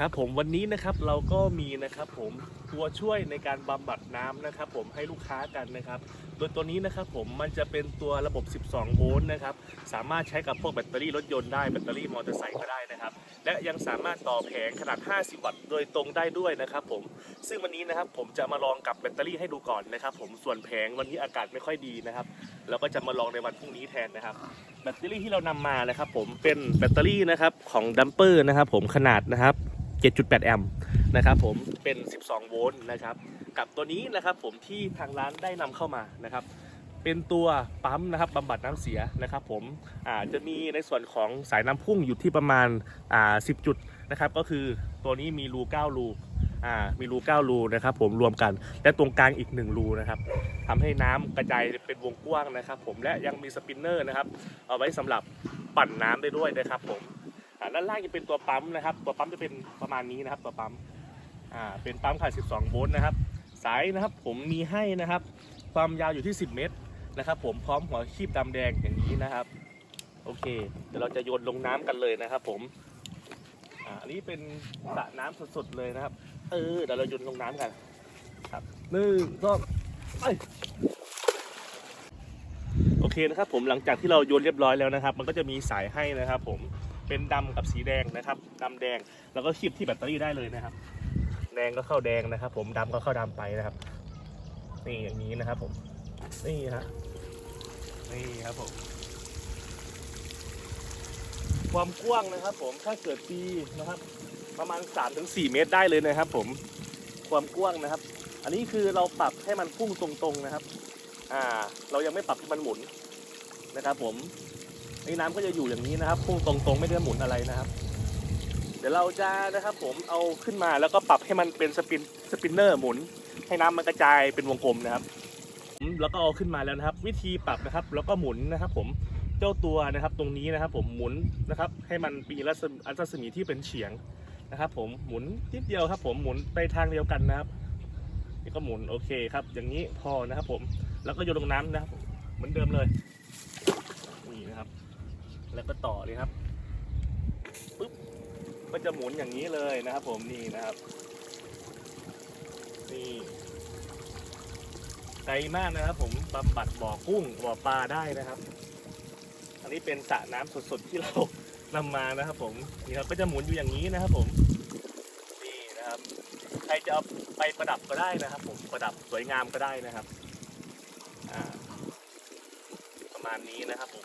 ครับผมวันนี้นะครับเราก็มีนะครับผมตัวช่วยในการบำบัดน้ำนะครับ ผมให้ลูกค้ากันนะครับ โดยตัวนี้นะครับผมมันจะเป็นตัวระบบ 12 โวลต์นะครับ สามารถใช้กับพวกแบตเตอรี่รถยนต์ได้แบตเตอรี่มอเตอร์ไซค์ก็ได้นะครับ และยังสามารถต่อแผงขนาด 50 วัตต์โดยตรงได้ด้วยนะครับผมซึ่งวันนี้นะครับผมจะมาลองกับแบตเตอรี่ให้ดูก่อนนะครับ ผมส่วนแผงวันนี้อากาศไม่ค่อยดีนะครับ เราก็จะมาลองในวันพรุ่งนี้แทนนะครับแบตเตอรี่ที่เรานำมานะครับ ผมเป็นแบตเตอรี่นะครับของดัมเปอร์นะครับ ผมขนาดนะครับ 7.8 แอมป์นะครับผมเป็น 12 โวลต์นะครับกับตัวนี้นะครับผมที่ทางร้านได้นำเข้ามานะครับเป็นตัวปั๊มนะครับบำบัดน้ำเสียนะครับผมอาจะมีในส่วนของสายน้ำพุ่งอยู่ที่ประมาณอ่า10จุดนะครับก็คือตัวนี้มีรู9รูอ่ามีรู9รูนะครับผมรวมกัน และตรงกลางอีก 1 รูนะครับทำให้น้ำกระจายเป็นวงกว้างนะครับ ผมและยังมีสปินเนอร์นะครับเอาไว้สำหรับปั่นน้ำได้ด้วยนะครับผม ด้านล่างจะเป็นตัวปั๊มนะครับ ตัวปั๊มจะเป็นประมาณนี้นะครับ ตัวปั๊มอ่าเป็นปั๊มขนาด 12 โวลต์นะครับ สายนะครับผมมีให้นะครับ ความยาวอยู่ที่ 10 เมตรนะครับ ผมพร้อมหัวคีบดำแดงอย่างนี้นะครับ โอเค เดี๋ยวเราจะโยนลงน้ำกันเลยนะครับ ผมอ่าอันนี้เป็นสระน้ำสดๆเลยนะครับ เออเดี๋ยวเราโยนลงน้ำกัน ครับหนึ่งสองไปโอเคนะครับผมหลังจากที่เราโยนเรียบร้อยแล้วนะครับ มันก็จะมีสายให้นะครับ ผม เป็นดำกับสีแดงนะครับดำแดงแล้วก็คีบที่แบตเตอรี่ได้เลยนะครับ แดงก็เข้าแดงนะครับ ผมดำก็เข้าดำไปนะครับนี่อย่างนี้นะครับ ผมนี่ฮะนี่ครับผมความกว้างนะครับ ผมถ้าเกิดปีนะครับ ประมาณ 3-4 เมตรได้เลยนะครับ ผมความกว้างนะครับ อันนี้คือเราปรับให้มันพุ่งตรงๆนะครับ อ่า เรายังไม่ปรับให้มันหมุนนะครับ ผม ไอ้น้ำก็จะอยู่อย่างนี้นะครับพุ่งตรงๆไม่ได้หมุนอะไรนะครับ เดี๋ยวเราจะนะครับผมเอาขึ้นมาแล้วก็ปรับให้มันเป็นสปินสปินเนอร์หมุน ให้น้ำมันกระจายเป็นวงกลมนะครับแล้วก็เอาขึ้นมาแล้วนะครับ วิธีปรับนะครับ แล้วก็หมุนนะครับ ผมเจ้าตัวนะครับตรงนี้นะครับ ผมหมุนนะครับ ให้มันมีรัศมีรัศมีที่เป็นเฉียงนะครับ ผมหมุนนิดเดียวครับ ผมหมุนไปทางเดียวกันนะครับนี่ก็หมุนโอเคครับ อย่างนี้พอนะครับ ผมแล้วก็โยนลงน้ำนะครับเหมือนเดิมเลย แล้วก็ต่อเลยครับปุ๊บก็จะหมุนอย่างนี้เลยนะครับ ผมนี่นะครับนี่ไกลมากนะครับ ผมบำบัดบ่อกุ้งบ่อปลาได้นะครับ อันนี้เป็นสระน้ำสดๆที่เรานำมานะครับ ผมนี่ครับก็จะหมุนอยู่อย่างนี้นะครับ ผมนี่นะครับ ใครจะเอาไปประดับก็ได้นะครับ ผมประดับสวยงามก็ได้นะครับประมาณนี้นะครับผม